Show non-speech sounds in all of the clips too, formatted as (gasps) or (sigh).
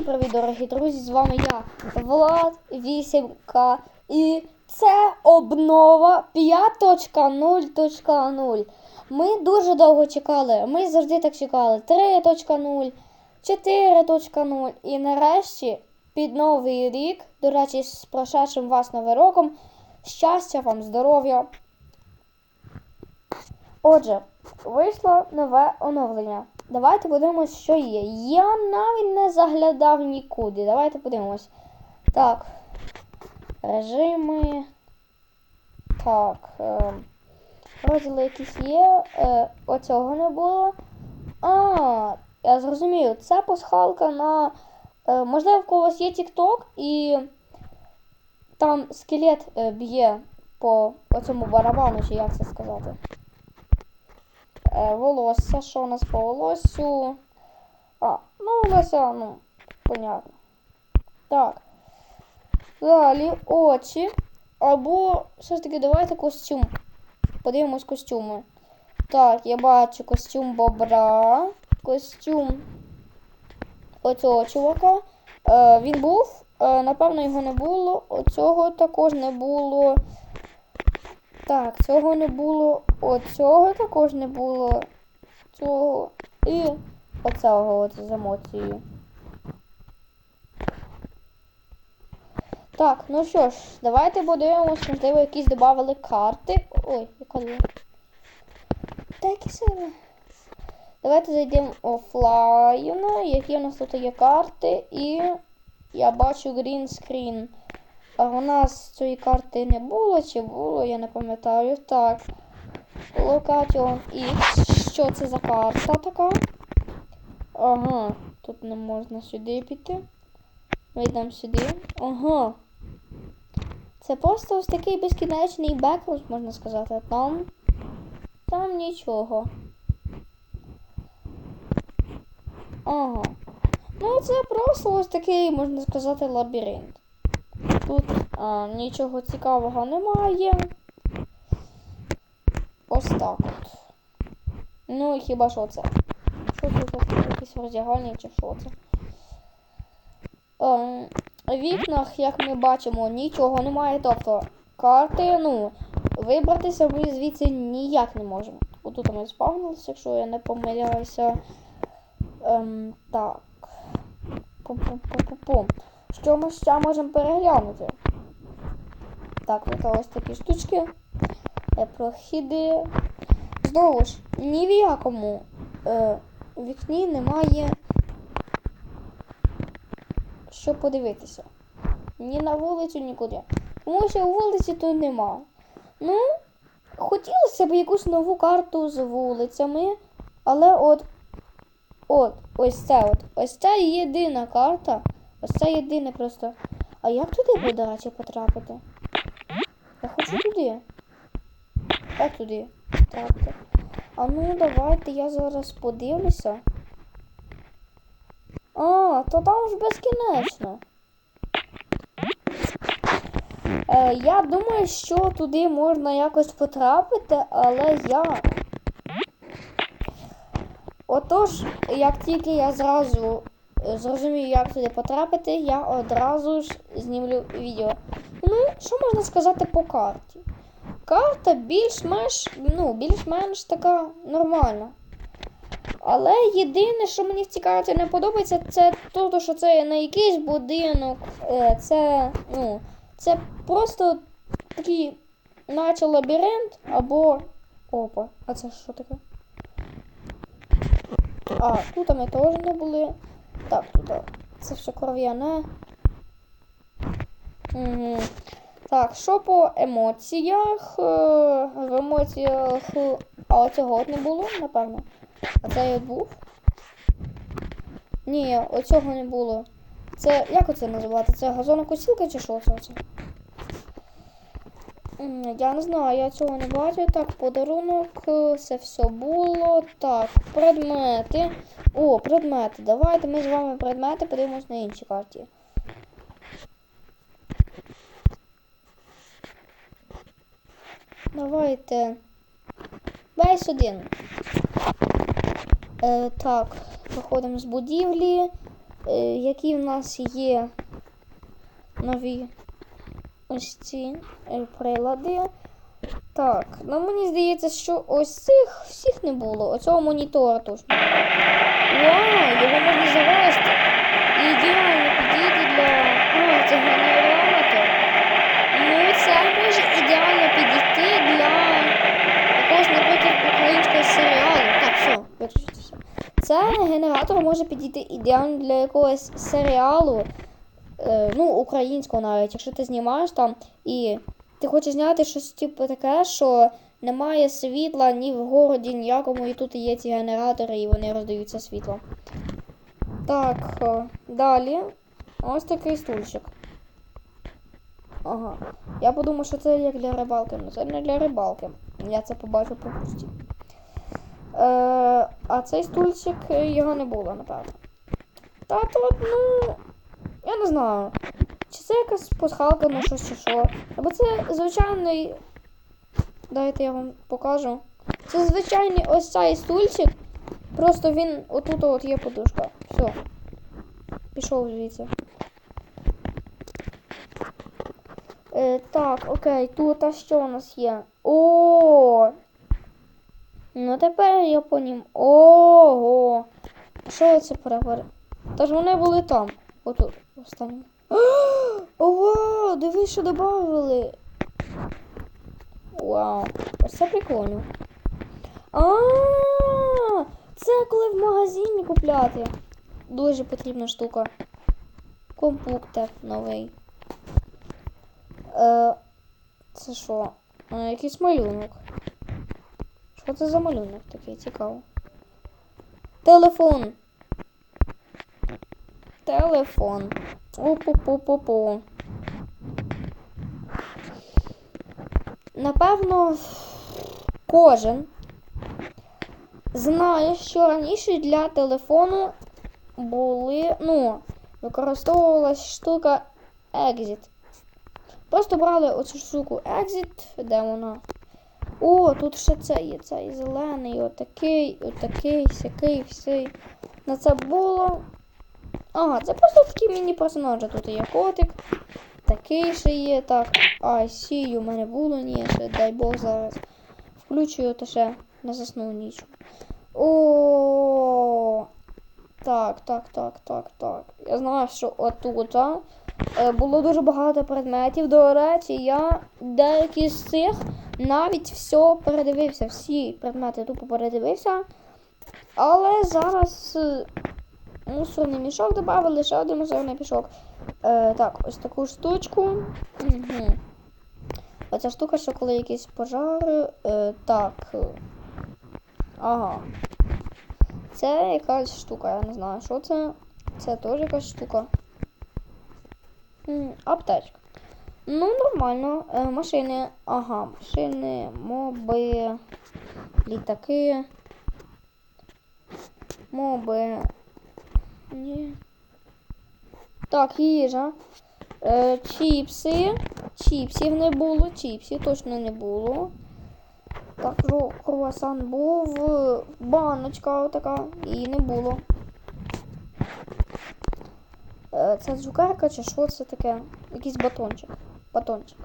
Всім привіт, дорогі друзі! З вами я, Влад 8К. І це обнова 5.0.0. Ми дуже довго чекали. Ми завжди так чекали. 3.0, 4.0. І нарешті під новий рік, до речі, з прошедшим вас новим роком. Щастя вам, здоров'я. Отже, вийшло нове оновлення. Давайте подивимось, що є. Я навіть не заглядав нікуди. Давайте подивимось. Так. Режими. Так. Е, розділи якісь є. Е, оцього не було. А, я зрозумів. Це пасхалка на. Е, можливо, в когось є TikTok і там скелет е, б'є по оцьому барабану, чи як це сказати. Е, волосся, що у нас по волоссю? А, ну, волосся, ну, понятно. Так. Далі очі. Або все ж таки давайте костюм. Подивимось костюми. Так, я бачу костюм бобра. Костюм оцього чувака. Е, він був. Е, напевно, його не було. Оцього також не було. Так, цього не було. Оцього також не було. Цього. І оцього от з емоцією. Так, ну що ж, давайте подивимось, можливо, якісь додавали карти. Ой, яка є. Та які сили. Давайте зайдемо офлайн. Які у нас тут є карти. І я бачу green screen. А у нас цієї карти не було, чи було, я не пам'ятаю. Так. Location X. Що це за карта така? Ага, тут не можна сюди піти. Ми йдемо сюди. Ага. Це просто ось такий безкінечний бекрус, можна сказати. Там. Там нічого. Ага. Ну, це просто ось такий, можна сказати, лабіринт. Тут а, нічого цікавого немає. Ось так от. Ну і хіба що це? Що за якісь роздягальні чи що це? В вікнах, як ми бачимо, нічого немає. Тобто карти, ну, вибратися ми звідси ніяк не можемо. Отут ми спавнилися, якщо я не помиляюся. Ем, так. Пум-пум-пум-пум. Що ми ще можемо переглянути? Так, тут ось такі штучки. Е, Прохіди. Знову ж, ні в якому е, вікні немає що подивитися. Ні на вулицю, нікуди. Тому що вулиці тут нема. Ну, хотілося б якусь нову карту з вулицями, але от От, ось це от. Ось це єдина карта. Ось це єдине просто. А як туди буде, потрапити? Я хочу туди. Як туди потрапити? А ну давайте я зараз подивлюся. А, то там ж безкінечно. Е, я думаю, що туди можна якось потрапити, але я. Отож, як тільки я зразу зрозумію, як туди потрапити, я одразу ж знімлю відео. Ну, що можна сказати по карті? Карта більш-менш, ну, більш-менш така нормальна. Але єдине, що мені в цій карті не подобається, це то, що це не якийсь будинок. е, Це, ну, це просто такий, наче лабіринт або. Опа, а це що таке? А, тут ми теж не були. Так, тут це все кров'яне. Угу. Так, що по емоціях? Е, В емоціях. А оцього от не було, напевно. А це я був? Ні, оцього не було. Це як оце називати? Це газонокосілка чи що це? Я не знаю, я цього не бачу. Так, подарунок, е, це все було. Так, предмети. О, предмети. Давайте ми з вами предмети подивимось на іншій карті. Давайте. Весь один. Е, так, виходимо з будівлі. е, які в нас є нові ось ці е, прилади. Так, ну мені здається, що ось цих всіх не було. Оцього монітора точно. Вау, його можна завести. Ідеально підійде для. О, це генератор. Ну, це може ідеально підійти для якогось, наприклад, українського серіалу. Так, все, виключитися. Це генератор може підійти ідеально для якогось серіалу. Е, ну, українського навіть, якщо ти знімаєш там і ти хочеш зняти щось типу таке, що немає світла ні в городі, ніякому, і тут є ці генератори, і вони роздають це світло. Так, е, далі. Ось такий стульчик. Ага. Я подумав, що це як для рибалки, але це не для рибалки. Я це побачив по пусті. Е, а цей стульчик е, його не було, напевно. Та тут, ну. Я не знаю. Чи це якась пасхалка на щось чи що. Або це звичайний. Дайте я вам покажу. Це звичайний ось цей стульчик. Просто він отут от є подушка. Все. Пішов звідси. Е, так, окей, тут а що у нас є? О! Ну тепер я понім. Ого! Що це перебере? Тож вони були там. Отут, останньому. (gasps) Ого! Дивись, що додали. Вау! Ось це прикольно. А, це коли в магазині купляти. Дуже потрібна штука. Компуктор новий. Е, це що? Е, якийсь малюнок. Що це за малюнок такий цікаво? Телефон. Телефон. Опу-пу-пу-пу. Напевно, кожен знає, що раніше для телефону були, ну, використовувалась штука Exit. Просто брали оцю штуку Exit, де вона. О, тут ще це є, цей зелений, отакий, отакий, сякий, всей. На це було. Ага, це просто такі міні-персонажі. Тут є котик. Такий ще є. Так. Ай, сій, у мене було, ні, ще дай Бог зараз. Включую, то ще не засну ніч. О. Так, так, так, так, так. Я знаю, що отут а, е, було дуже багато предметів. До речі, я деякі з цих навіть все передивився. Всі предмети тупо передивився. Але зараз е, мусорний мішок додали, ще один мусорний мішок. Е, так, ось таку штучку. Угу. Оця штука, що коли якісь пожари. Е, так. Ага. Це якась штука, я не знаю, що це. Це теж якась штука. Аптечка. Ну, нормально. Е, машини. Ага, машини, моби, літаки. Моби. Ні. Так, їжа. Е, чіпси. Чіпсів не було. Чіпсів точно не було. Так, круасан був. Баночка така. Її не було. Е, Це цукерка чи що це таке? Якийсь батончик. Батончик.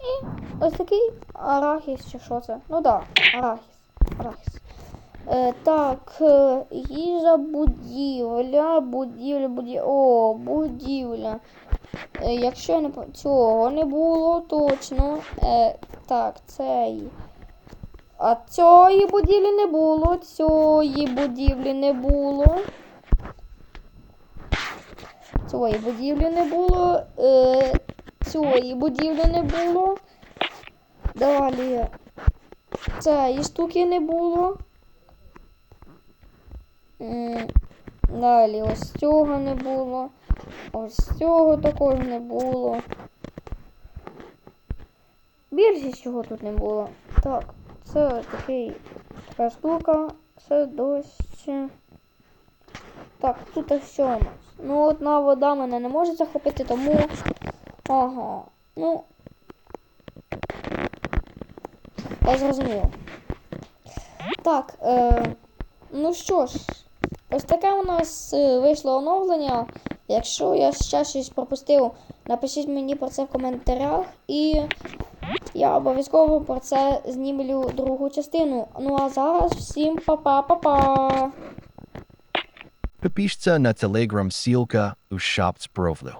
І ось такий арахіс чи що це? Ну так, да, арахіс. Арахіс. Е, так, е, їжа, будівля, будівля, будівля. О, будівля. Е, якщо я не цього не було, точно. Так, цей. А цієї будівлі не було. Цієї будівлі не було. Цієї будівлі не було. Цієї будівлі не було. Далі. Цієї штуки не було. Далі ось цього не було. Ось цього також не було. Більшість чого тут не було. Так, це такий, така штука. Це дощ. Так, тут все у нас. Ну, одна вода мене не може захопити, тому. Ага. Ну. Я зрозумів. Так, е, ну що ж, ось таке у нас е, вийшло оновлення. Якщо я ще щось пропустив, напишіть мені про це в коментарях. І я обов'язково про це знімлю другу частину. Ну а зараз всім па-па-па-па! Підпишіться на телеграм-сілка у шапці профілю.